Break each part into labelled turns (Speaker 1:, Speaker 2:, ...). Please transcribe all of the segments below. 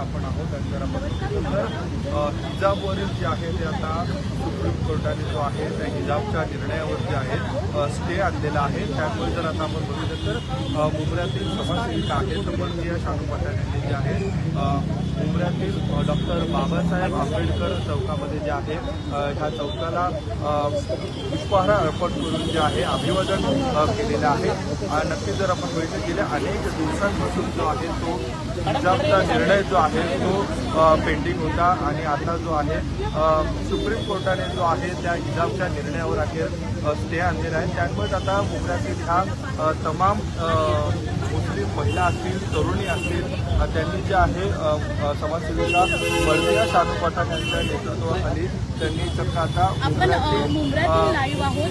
Speaker 1: आपण आहोत आणि जर आपण बघितलं तर हिजाबवरील जे आहे ते आता सुप्रीम कोर्टाने जो आहे त्या हिजाबच्या निर्णयावर जे आहे स्टे आणलेला आहे. त्यामुळे जर आता आपण बघितलं तर मुंबऱ्यातील समाजसेविका आहेत वर्गीय शानू पठाण यांनी जे आहे मुंबऱ्यातील डॉक्टर बाबासाहेब आंबेडकर चौकामध्ये जे आहे ह्या चौकाला पुष्पहार अर्पण करून जे आहे अभिवादन केलेलं आहे. नक्की नक्कीच जर आपण बघितलं गेल्या अनेक दिवसांपासून जो आहे तो हिजाबचा निर्णय जो आहे तो अ, पेंडिंग होता आणि आता जो आहे सुप्रीम कोर्टाने जो आहे त्या हिजाबच्या निर्णयावर अखेर स्टे आणलेला आहे. त्यामुळेच आता मुंबऱ्यातील ह्या तमाम मुस्लिम महिला असतील तरुणी असतील त्यांनी जे आहे समाजसेविका बळदिया शानू पठाण यांच्या नेतृत्वाखाली त्यांनी चक्क आता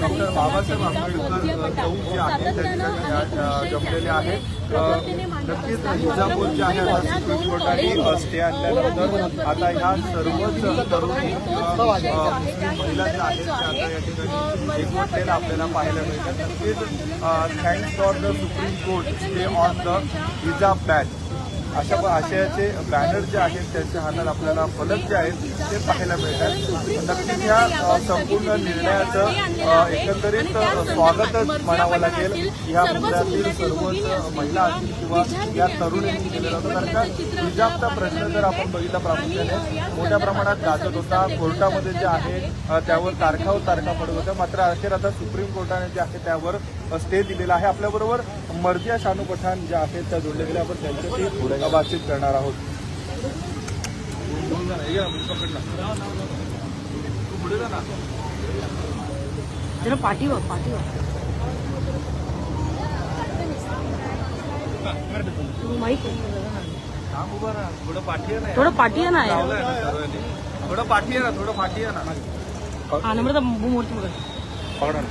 Speaker 1: डॉक्टर बाबासाहेब आंबेडकर चौक जे आहे
Speaker 2: विषय
Speaker 1: जमलेले
Speaker 2: मांडत
Speaker 1: नक्कीच
Speaker 2: असतात.
Speaker 1: जे आहे आता
Speaker 2: मुंबईमधल्या
Speaker 1: सुप्रीम कोर्टाने स्टे आणल्यानंतर आता ह्या सर्वच तरुणी महिला ज्या आहेत त्या आता या ठिकाणी एकवटलेल्या आपल्याला पाहायला मिळतात नक्कीच thanks for the Supreme Court stay on the hijab ban अशा आशयाचे बॅनर जे आहेत त्यांच्या हातात आपल्याला फलक जे आहेत ते पाहायला मिळतात. नक्कीच या संपूर्ण निर्णयाचं एकंदरीत स्वागतच म्हणावं लागेल. या मुद्द्यातील सर्वच महिला असतील किंवा या तरुणींनी केलेलं होतं कारण का हिजाबचा प्रश्न जर आपण बघितला प्रामुख्याने मोठ्या प्रमाणात गाजत होता. कोर्टामध्ये जे आहे त्यावर तारखावर तारखा पडत होत्या. मात्र अखेर आता सुप्रीम कोर्टाने जे आहे त्यावर स्टे दिलेला आहे. आपल्याबरोबर मर्जिया शानू पठाण ज्या आहेत त्या जोडल्या गेल्या. आपण त्यांच्याशी बातचीत करणार आहोत. राहा थोडं पाठी आहे. ना
Speaker 2: थोडं पाठी आहे ना.
Speaker 1: थोडं पाठी आहे ना थोडं पाठी आहे ना.
Speaker 2: बघा.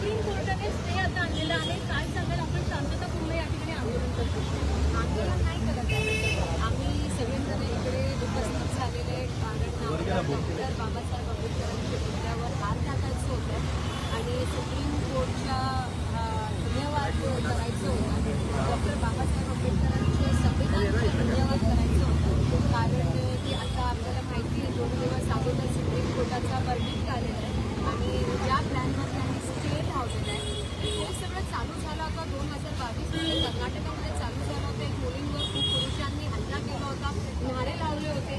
Speaker 3: सुप्रीम कोर्टाने स्टे आता आणलेला आहे. काय सांगाल? आपण शांततापूर्ण या ठिकाणी आंदोलन करतो. आंदोलन नाही करत. आम्ही सगळेजण इकडे उपस्थित झालेले. कारण डॉक्टर बाबासाहेब आंबेडकरांच्या पुतळ्यावर हार टाकायचं होतं. आणि सुप्रीम कोर्टच्या धन्यवाद करायचं होतं. डॉक्टर बाबासाहेब आंबेडकरांचे संविधानाचे धन्यवाद करायचं होतं. कारण की आता आपल्याला माहिती आहे दोन दिवस अगोदर सुप्रीम कोर्टाचा वर्डिक्ट आलेला आहे आणि ज्या प्लॅनवर त्यांनी स्टे लावलेला आहे हे सगळं चालू झालं होतं दोन हजार बावीसमध्ये कर्नाटकामध्ये चालू झालं होतं एक मुलींवर खूप पुरुषांनी हल्ला केला होता नारे लावले होते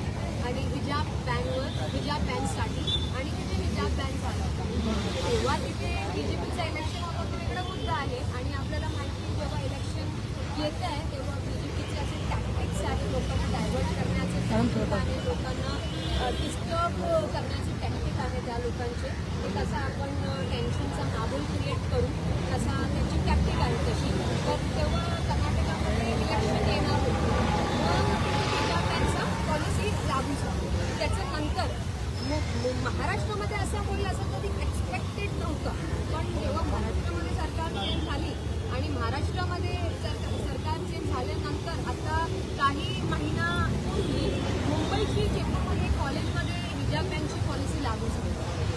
Speaker 3: आणि हिजाब बॅनवर हिजाब बॅनसाठी आणि तिथे हिजाब बॅन झाला होता तेव्हा तिथे बीजेपीचं इलेक्शन होतं तो वेगळा मुद्दा आहे आणि आपल्याला माहिती आहे जेव्हा इलेक्शन येत आहे तेव्हा बीजेपीचे असे टॅक्टिक्स आहेत लोकांना डायव्हर्ट करण्याचे tactic आहे. लोकांना डिस्टर्ब करण्याची टॅक्टिक आहे त्या लोकांचे. तसं आपण टेन्शनचा माहोल क्रिएट करू तसा त्याची टॅक्टिक आहे तशी तर तेव्हा कर्नाटकामध्ये इलेक्शन येणार होतं मग हिजाब त्यांचा पॉलिसी लागू झाली त्याच्यानंतर मु- मु- महाराष्ट्रामध्ये असं होईल असं कधी एक्सपेक्टेड नव्हतं पण जेव्हा महाराष्ट्रामध्ये सरकार चेंज झाली आणि महाराष्ट्रामध्ये सरकार सरकार चेंज झाल्यानंतर आता काही महिना पूर्वी मुंबईची चेंबूरमध्ये कॉलेजमध्ये हिजाब बँकची पॉलिसी लागू झाली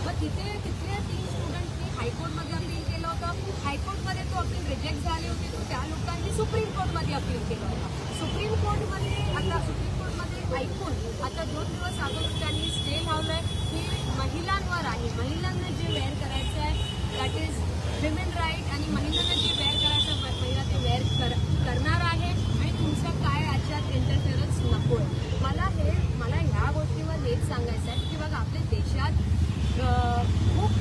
Speaker 3: मग तिथे तिथल्या तीन स्टुडंटनी हायकोर्टमध्ये अपील केलं होतं. हायकोर्टमध्ये तो अपील रिजेक्ट झाली होती. तर त्या लोकांनी सुप्रीम कोर्टमध्ये अपील केलं होतं. सुप्रीम कोर्टमध्ये आता सुप्रीम कोर्टमध्ये ऐकून आता दोन दिवस अगोदर त्यांनी स्टे लावलाय. की महिलांवर आहे. महिलांना जे वेअर करायचं आहे दॅट इज विमेन राईट आणि महिलांना जे वेअर करायचं आहे, महिला ते वेअर कर करणार आहे. आणि तुमचं काय याच्यात इंटरफिअरन्स नको मला हे मला ह्या गोष्टीवर हेच सांगायचं आहे की बघा आपल्या देशात अं, खूप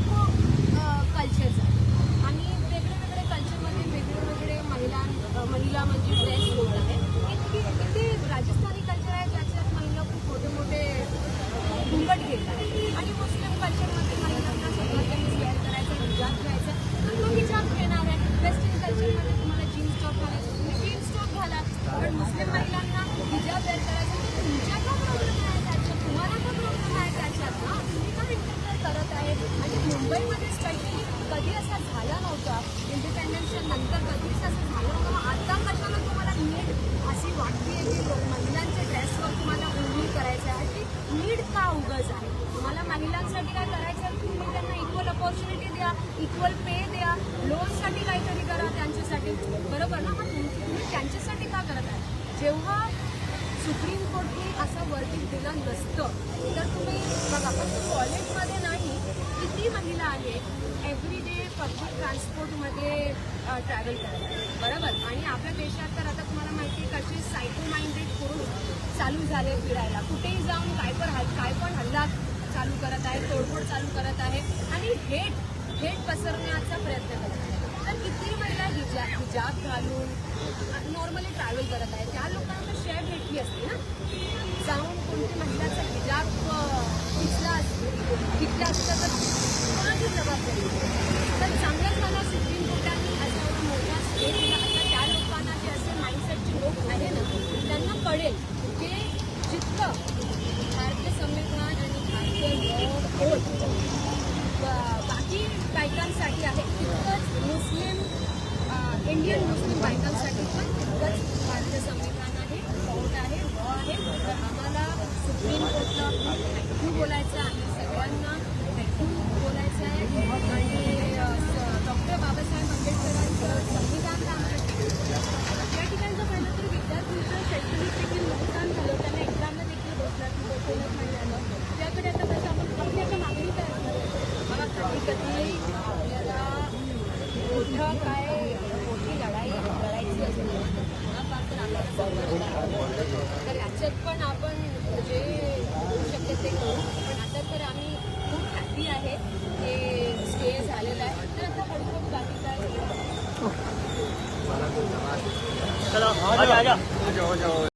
Speaker 3: कल्चर्स आहेत आणि वेगळे वेगळे कल्चरमध्ये वेगळे वेगळे महिला अं, महिला म्हणजे ड्रेस होत आहे इतकी इथे राजस्थानी कल्चर आहे त्याच्यात महिला खूप मोठे मोठे अं, घुंगट घेतात आणि मुस्लिम कल्चरमध्ये महिलांना सगळं त्यांनी वेअर करायचं हिजाब घ्यायचं तर तो हिजाब घेणार आहे वेस्टर्न कल्चरमध्ये तुम्हाला जीन्स टॉप घालायचं तुम्ही जीन्स टॉप घाला पण मुस्लिम महिलांना हिजाब वेअर करायचं तर तुमच्या का प्रॉब्लेम आहे त्याच्यात तुम्हाला का प्रॉब्लेम आहे त्याच्यात ना तुम्ही का इंटरफेअर करत आहे आणि मुंबईमध्ये स्पेशली कधी असा झाला नव्हता. इंडिपेंडन्सच्या नंतर कधीच असं झालं नव्हतं. मग आता कशाला तुम्हाला नीड अशी वाटते की महिलांचे महिलांच्या ड्रेसवर तुम्हाला उंगली करायचं आहे की नीड का उगच आहे तुम्हाला महिलांसाठी काय करायचं आहे? तुम्ही त्यांना इक्वल अपॉर्च्युनिटी द्या इक्वल पे द्या. लोनसाठी काहीतरी करा त्यांच्यासाठी. बरोबर ना? मग तुम्ही त्यांच्यासाठी का करत आहे? जेव्हा सुप्रीम कोर्टने असं वर्किंग दिलं नसतं तर तुम्ही बघा फक्त कॉलेजमध्ये ना किती महिला आहेत एव्हरीडे पब्लिक ट्रान्सपोर्टमध्ये ट्रॅव्हल करतात बरोबर? आणि आपल्या देशात तर आता तुम्हाला माहिती आहे कसे सायको माइंडेड करून चालू झाले फिरायला. कुठेही जाऊन काय पण हल काय पण हल्ला चालू करत आहे तोडफोड चालू करत आहे आणि हेट हेट पसरण्याचा प्रयत्न करत आहे. तर किती महिला हिजा हिजाब घालून नॉर्मली ट्रॅव्हल करत आहे. त्या लोकांना तर शेअर भेटली असते ना. जाऊन कोणत्या महिलाचा हिजाब तिथला तिथल्या असतं तर कोणाची जबाबदारी? तर चांगलंच मला सुप्रीम कोर्टाने असा एवढा मोठा स्टे दिला आता त्या लोकांना जे असे माइंडसेटचे लोक आहे ना त्यांना कळेल की जितकं भारतीय संविधान आणि भारतीय बाकी बायकांसाठी आहे तितकंच मुस्लिम इंडियन मुस्लिम बायकांसाठी बोलायचं तर आम्ही खूप हॅपी आहे. ते स्टे झालेलं आहे. तर आता हळूहळू बाकी काय? होईल.
Speaker 1: जाओ.